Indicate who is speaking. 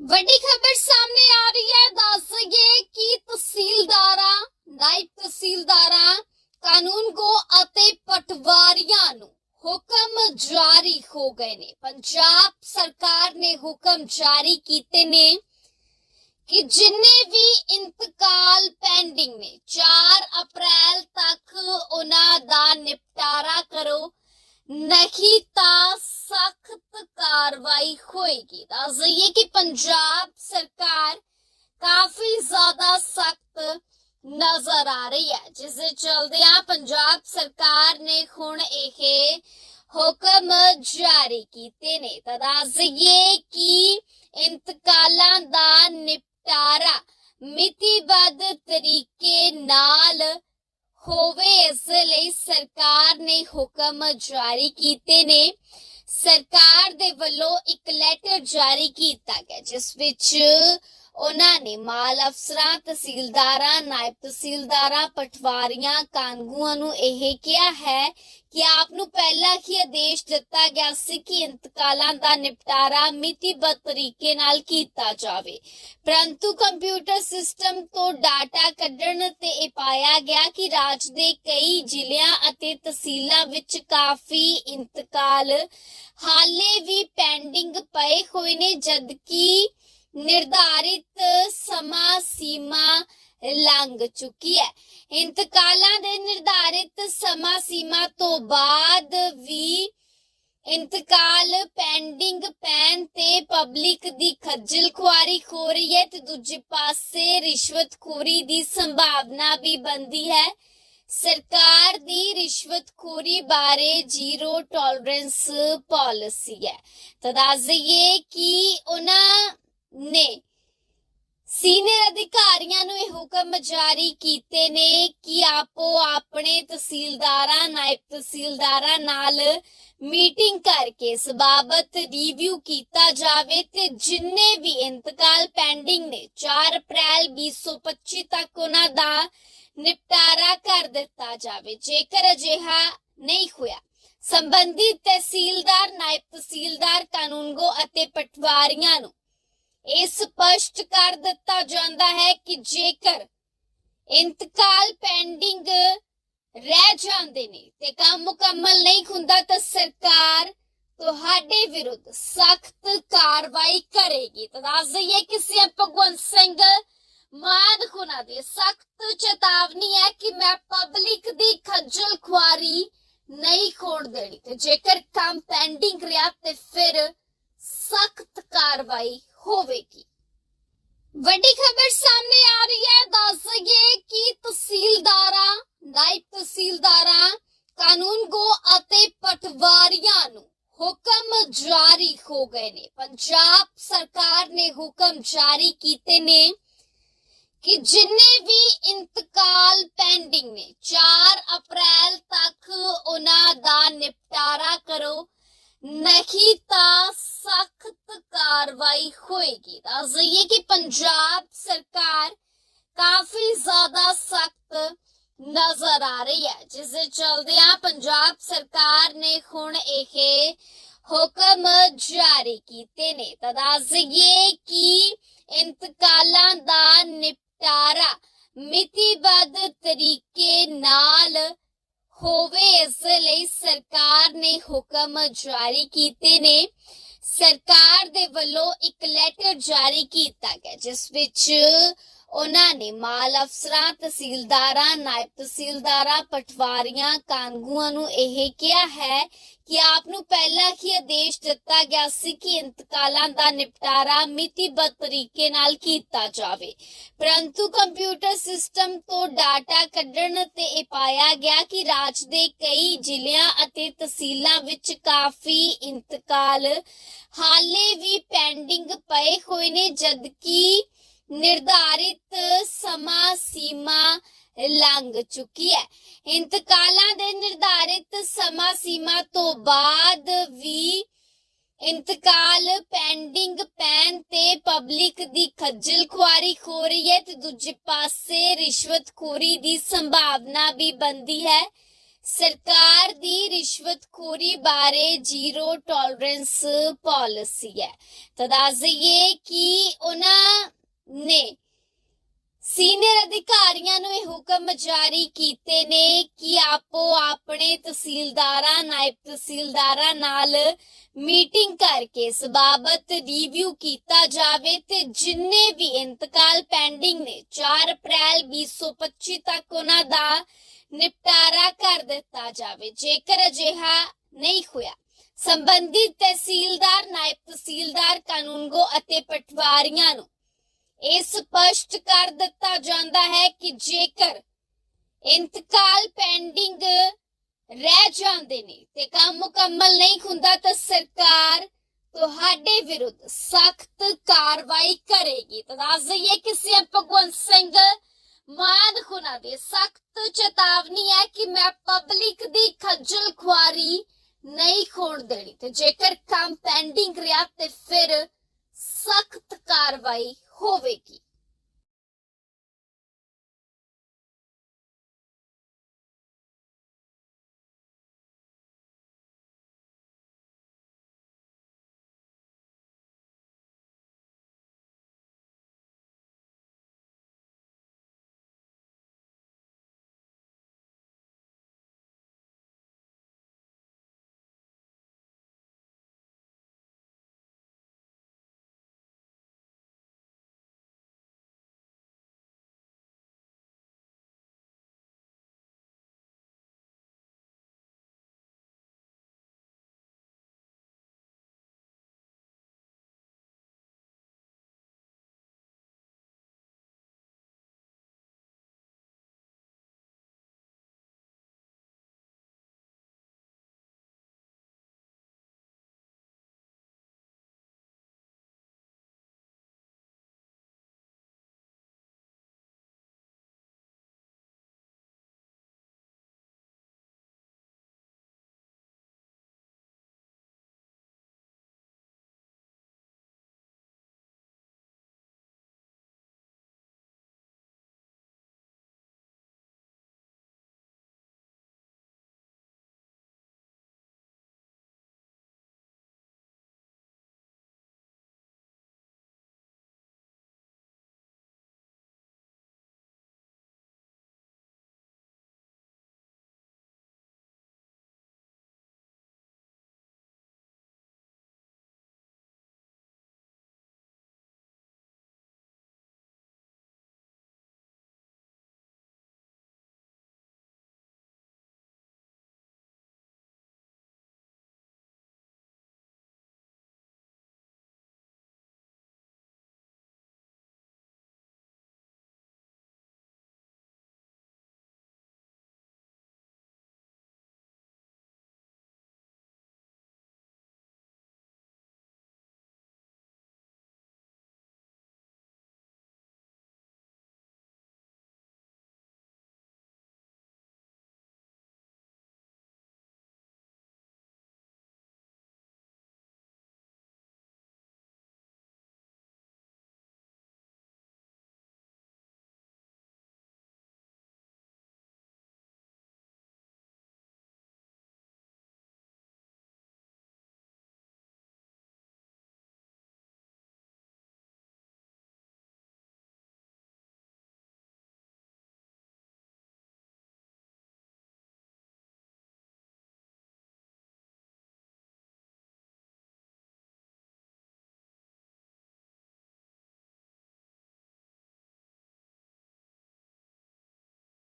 Speaker 1: ਵੱਡੀ ਖਬਰ ਸਾਹਮਣੇ ਆ ਰਹੀ ਹੈ। ਦੱਸ ਕਿ ਤਹਿਸੀਲਦਾਰਾਂ ਨਾਇਬ ਤਹਿਸੀਲਦਾਰਾਂ ਕਾਨੂੰਗੋ ਅਤੇ ਪਟਵਾਰੀਆਂ ਨੂੰ ਹੁਕਮ ਜਾਰੀ ਹੋ ਗਏ ਨੇ। ਪੰਜਾਬ ਸਰਕਾਰ ਨੇ ਹੁਕਮ ਜਾਰੀ ਕੀਤੇ ਨੇ ਕਿ ਜਿੰਨੇ ਵੀ ਇੰਤਕਾਲ ਪੈਂਡਿੰਗ ਨੇ 4 ਅਪ੍ਰੈਲ ਤੱਕ ਉਹਨਾਂ ਦਾ ਨਿਪਟਾਰਾ ਕਰੋ। ਨਹੀਂ ਤਾਂ ਸਖਤ ਕਾਰਵਾਈ ਹੋਏਗੀ। ਦੱਸ ਦਈਏ ਕਿ ਪੰਜਾਬ ਸਰਕਾਰ ਕਾਫੀ ਜ਼ਿਆਦਾ ਸਖਤ ਨਜ਼ਰ ਆ ਰਹੀ ਹੈ, ਜਿਸ ਦੇ ਚਲਦਿਆਂ ਪੰਜਾਬ ਸਰਕਾਰ ਨੇ ਹੁਣ ਇਹ ਹੁਕਮ ਜਾਰੀ ਕੀਤੇ ਨੇ। ਤਾਂ ਦੱਸ ਦਈਏ ਕਿ ਇੰਤਕਾਲਾਂ ਦਾ ਨਿਪਟਾਰਾ ਮਿਤੀਬੱਧ ਤਰੀਕੇ ਨਾਲ ਹੋਵੇ, ਇਸ ਲਈ ਸਰਕਾਰ ਨੇ ਹੁਕਮ ਜਾਰੀ ਕੀਤੇ ਨੇ। ਸਰਕਾਰ ਦੇ ਵੱਲੋਂ ਇੱਕ ਲੈਟਰ ਜਾਰੀ ਕੀਤਾ ਗਿਆ, ਜਿਸ ਵਿੱਚ ਉਹਨਾਂ ਨੇ ਮਾਲ ਅਫਸਰਾਂ, ਤਹਿਸੀਲਦਾਰਾਂ, ਨਾਇਬ ਤਹਿਸੀਲਦਾਰਾਂ, ਪਟਵਾਰੀਆਂ ਕਾਨੂੰਗੋਆਂ ਨੂੰ ਇਹ ਕਿਹਾ ਹੈ ਕਿ ਆਪ ਨੂੰ ਪਹਿਲਾਂ ਹੀ ਆਦੇਸ਼ ਦਿੱਤਾ ਗਿਆ ਸੀ ਕਿ ਇੰਤਕਾਲਾਂ ਦਾ ਨਿਪਟਾਰਾ ਮਿਤੀਬੱਧ ਤਰੀਕੇ ਨਾਲ ਕੀਤਾ ਜਾਵੇ। ਪਰੰਤੂ ਕੰਪਿਊਟਰ ਸਿਸਟਮ ਤੋਂ ਡਾਟਾ ਕੱਢਣ ਤੇ ਇਹ ਪਾਇਆ ਗਿਆ ਕਿ ਰਾਜ ਦੇ ਕਈ ਜ਼ਿਲ੍ਹਿਆਂ ਅਤੇ ਤਹਿਸੀਲਾਂ ਵਿੱਚ ਕਾਫੀ ਇੰਤਕਾਲ ਹਾਲੇ ਵੀ ਪੈਂਡਿੰਗ ਪਏ ਹੋਏ ਨੇ, ਜਦਕਿ ਨਿਰਧਾਰਿਤ ਸਮਾਂ ਸੀਮਾ ਲੰਘ ਚੁੱਕੀ ਹੈ। ਇੰਤਕਾਲਾਂ ਦੇ ਨਿਰਧਾਰਿਤ ਸਮਾਂ ਸੀਮਾ ਤੋਂ ਬਾਅਦ ਵੀ ਇੰਤਕਾਲ ਪੈਂਡਿੰਗ ਪੈਨ ਤੇ ਪਬਲਿਕ ਦੀ ਖੱਜਲ ਖੁਆਰੀ ਹੋ ਰਹੀ ਹੈ ਤੇ ਦੂਜੇ ਪਾਸੇ ਰਿਸ਼ਵਤਖੋਰੀ ਦੀ ਸੰਭਾਵਨਾ ਵੀ ਬੰਦੀ ਹੈ। ਸਰਕਾਰ ਦੀ ਰਿਸ਼ਵਤਖੋਰੀ ਬਾਰੇ ਜ਼ੀਰੋ ਟੋਲਰੈਂਸ ਪਾਲਿਸੀ ਹੈ। ਤਾਂ ਦੱਸ ਦਈਏ ਕਿ ਨੇ। ਸੀਨੀਅਰ ਅਧਿਕਾਰੀਆਂ ਨੂੰ ਇਹ ਹੁਕਮ ਜਾਰੀ ਕੀਤੇ ਨੇ ਕਿ ਆਪੋ ਆਪਣੇ ਤਹਿਸੀਲਦਾਰਾਂ, ਨਾਇਬ ਤਹਿਸੀਲਦਾਰਾਂ ਨਾਲ ਮੀਟਿੰਗ ਕਰਕੇ ਇਸ ਬਾਬਤ ਰਿਵਿਊ ਕੀਤਾ ਜਾਵੇ ਤੇ ਜਿੰਨੇ ਵੀ ਇੰਤਕਾਲ ਪੈਂਡਿੰਗ ਨੇ 4 ਅਪ੍ਰੈਲ 2025 ਤੱਕ ਉਹਨਾਂ ਦਾ ਨਿਪਟਾਰਾ ਕਰ ਦਿੱਤਾ ਜਾਵੇ। ਜੇਕਰ ਅਜਿਹਾ ਨਹੀਂ ਹੋਇਆ, ਸੰਬੰਧਿਤ ਤਹਿਸੀਲਦਾਰ, ਨਾਇਬ ਤਹਿਸੀਲਦਾਰ ਕਾਨੂੰਗੋ ਅਤੇ ਪਟਵਾਰੀਆਂ ਨੂੰ ਇਹ ਸਪਸ਼ਟ ਕਰ ਦਿੱਤਾ ਜਾਂਦਾ ਹੈ ਕਿ ਜੇਕਰ ਇੰਤਕਾਲ ਪੈਂਡਿੰਗ ਰਹਿ ਜਾਂਦੇ ਨੇ ਤੇ ਕੰਮ ਮੁਕੰਮਲ ਨਹੀਂ ਹੁੰਦਾ ਤਾਂ ਸਰਕਾਰ ਤੁਹਾਡੇ ਵਿਰੁੱਧ ਸਖਤ ਕਾਰਵਾਈ ਕਰੇਗੀ। ਤਾਂ ਦੱਸ ਦਈਏ ਕਿ ਸੀਐਮ ਭਗਵੰਤ ਸਿੰਘ ਮਾਨ ਹੁਣਾਂ ਦੀ ਸਖਤ ਚੇਤਾਵਨੀ ਹੈ ਕਿ ਮੈਂ ਪਬਲਿਕ ਦੀ ਖੱਜਲ ਖੁਆਰੀ ਨਹੀਂ ਖੋਣ ਦੇਣੀ। ਤੇ ਜੇਕਰ ਕੰਮ ਪੈਂਡਿੰਗ ਰਿਹਾ ਤੇ ਫਿਰ ਸਖਤ ਕਾਰਵਾਈ ਹੋਵੇਗੀ। ਵੱਡੀ ਖਬਰ ਸਾਹਮਣੇ ਆ ਰਹੀ ਹੈ। ਦੱਸ ਦਈਏ ਕਿ ਤਹਿਸੀਲਦਾਰਾਂ, ਨਾਇਬ ਤਹਿਸੀਲਦਾਰਾਂ ਕਾਨੂੰਗੋ ਅਤੇ ਪਟਵਾਰੀਆਂ ਨੂੰ ਹੁਕਮ ਜਾਰੀ ਹੋ ਗਏ ਨੇ। ਪੰਜਾਬ ਸਰਕਾਰ ਨੇ ਹੁਕਮ ਜਾਰੀ ਕੀਤੇ ਨੇ ਕਿ ਜਿੰਨੇ ਵੀ ਇੰਤਕਾਲ ਪੈਂਡਿੰਗ ਨੇ 4 ਅਪ੍ਰੈਲ ਤੱਕ ਉਹਨਾਂ ਦਾ ਨਿਪਟਾਰਾ ਕਰੋ। ਨਹੀਂ ਤਾਂ ਕਾਰਵਾਈ ਹੋਏਗੀ। ਦੱਸ ਦਈਏ ਕਿ ਪੰਜਾਬ ਸਰਕਾਰ ਕਾਫੀ ਜ਼ਿਆਦਾ ਸਖਤ ਨਜ਼ਰ ਆ ਰਹੀ ਹੈ, ਜਿਸ ਦੇ ਚਲਦਿਆਂ ਪੰਜਾਬ ਸਰਕਾਰ ਨੇ ਹੁਣ ਇਹ ਹੁਕਮ ਜਾਰੀ ਕੀਤੇ ਨੇ। ਤਾਂ ਦੱਸ ਦਈਏ ਕਿ ਇੰਤਕਾਲਾਂ ਦਾ ਨਿਪਟਾਰਾ ਮਿਤੀਬੱਧ ਤਰੀਕੇ ਨਾਲ ਹੋਵੇ, ਇਸ ਲਈ ਸਰਕਾਰ ਨੇ ਹੁਕਮ ਜਾਰੀ ਕੀਤੇ ਨੇ। ਸਰਕਾਰ ਦੇ ਵੱਲੋਂ ਇੱਕ ਲੈਟਰ ਜਾਰੀ ਕੀਤਾ ਗਿਆ ਜਿਸ ਵਿੱਚ ਉਹਨਾਂ ਨੇ ਮਾਲ ਅਫਸਰਾਂ, ਤਹਿਸੀਲਦਾਰਾਂ, ਨਾਇਬ ਤਹਿਸੀਲਦਾਰਾਂ, ਪਟਵਾਰੀਆਂ ਕਾਨੂੰਗੋਆਂ ਨੂੰ ਇਹ ਕਿਹਾ ਹੈ ਕਿ ਆਪ ਨੂੰ ਪਹਿਲਾਂ ਹੀ ਆਦੇਸ਼ ਦਿੱਤਾ ਗਿਆ ਸੀ ਕਿ ਇੰਤਕਾਲਾਂ ਦਾ ਨਿਪਟਾਰਾ ਮਿਤੀਬੱਧ ਤਰੀਕੇ ਨਾਲ ਕੀਤਾ ਜਾਵੇ। ਪਰੰਤੂ ਕੰਪਿਊਟਰ ਸਿਸਟਮ ਤੋਂ ਡਾਟਾ ਕੱਢਣ ਤੇ ਇਹ ਪਾਇਆ ਗਿਆ ਕਿ ਰਾਜ ਦੇ ਕਈ ਜ਼ਿਲ੍ਹਿਆਂ ਅਤੇ ਤਹਿਸੀਲਾਂ ਵਿੱਚ ਕਾਫੀ ਇੰਤਕਾਲ ਹਾਲੇ ਵੀ ਪੈਂਡਿੰਗ ਪਏ ਹੋਏ ਨੇ, ਜਦਕਿ ਨਿਰਧਾਰਿਤ ਲੰਘ ਚੁੱਕੀ ਹੈ। ਇੰਤਕਾਲਾਂ ਦੇ ਨਿਰਧਾਰਿਤ ਸਮਾਂ ਸੀਮਾ ਤੋਂ ਬਾਅਦ ਵੀ ਇੰਤਕਾਲ ਪੈਂਡਿੰਗ ਪੈਨ ਤੇ ਪਬਲਿਕ ਦੀ ਖੱਜਲ ਖੁਆਰੀ ਹੋ ਰਹੀ ਹੈ ਤੇ ਦੂਜੇ ਪਾਸੇ ਰਿਸ਼ਵਤਖੋਰੀ ਦੀ ਸੰਭਾਵਨਾ ਵੀ ਬੰਦੀ ਹੈ। ਸਰਕਾਰ ਦੀ ਰਿਸ਼ਵਤਖੋਰੀ ਬਾਰੇ ਜ਼ੀਰੋ ਟੋਲਰੈਂਸ ਪਾਲਿਸੀ ਹੈ। ਤਾਂ ਦੱਸ ਦਈਏ ਕਿ ਉਹਨਾਂ ਨੇ ਸੀਨੀਅਰ ਅਧਿਕਾਰੀਆਂ ਨੂੰ ਇਹ ਹੁਕਮ ਜਾਰੀ ਕੀਤੇ ਨੇ ਕਿ ਆਪੋ ਆਪਣੇ ਤਹਿਸੀਲਦਾਰਾਂ, ਨਾਇਬ ਤਹਿਸੀਲਦਾਰਾਂ ਨਾਲ ਮੀਟਿੰਗ ਕਰਕੇ ਇਸ ਬਾਬਤ ਰਿਵਿਊ ਕੀਤਾ ਜਾਵੇ ਤੇ ਜਿੰਨੇ ਵੀ ਇੰਤਕਾਲ ਪੈਂਡਿੰਗ ਨੇ 4 ਅਪ੍ਰੈਲ 2025 ਤੱਕ ਉਹਨਾਂ ਦਾ ਨਿਪਟਾਰਾ ਕਰ ਦਿੱਤਾ ਜਾਵੇ। ਜੇਕਰ ਅਜਿਹਾ ਨਹੀਂ ਹੋਇਆ, ਸੰਬੰਧਿਤ ਤਹਿਸੀਲਦਾਰ, ਨਾਇਬ ਤਹਿਸੀਲਦਾਰ ਕਾਨੂੰਗੋ ਅਤੇ ਪਟਵਾਰੀਆਂ ਨੂੰ ਇਹ ਸਪਸ਼ਟ ਕਰ ਦਿੱਤਾ ਜਾਂਦਾ ਹੈ ਕਿ ਜੇਕਰ ਇੰਤਕਾਲ ਪੈਂਡਿੰਗ ਰਹਿ ਜਾਂਦੇ ਨੇ ਤੇ ਕੰਮ ਮੁਕੰਮਲ ਨਹੀਂ ਹੁੰਦਾ ਤਾਂ ਸਰਕਾਰ ਤੁਹਾਡੇ ਵਿਰੁੱਧ ਸਖਤ ਕਾਰਵਾਈ ਕਰੇਗੀ। ਤਾਂ ਦੱਸ ਦਈਏ ਕਿ ਸੀਐਮ ਭਗਵੰਤ ਸਿੰਘ ਮਾਨ ਹੁਣਾਂ ਦੇ ਸਖਤ ਚੇਤਾਵਨੀ ਹੈ ਕਿ ਮੈਂ ਪਬਲਿਕ ਦੀ ਖੱਜਲ ਖੁਆਰੀ ਨਹੀਂ ਖੋਣ ਦੇਣੀ ਤੇ ਜੇਕਰ ਕੰਮ ਪੈਂਡਿੰਗ ਰਿਹਾ ਤੇ ਫਿਰ ਸਖਤ ਕਾਰਵਾਈ ਹੋਵੇਗੀ।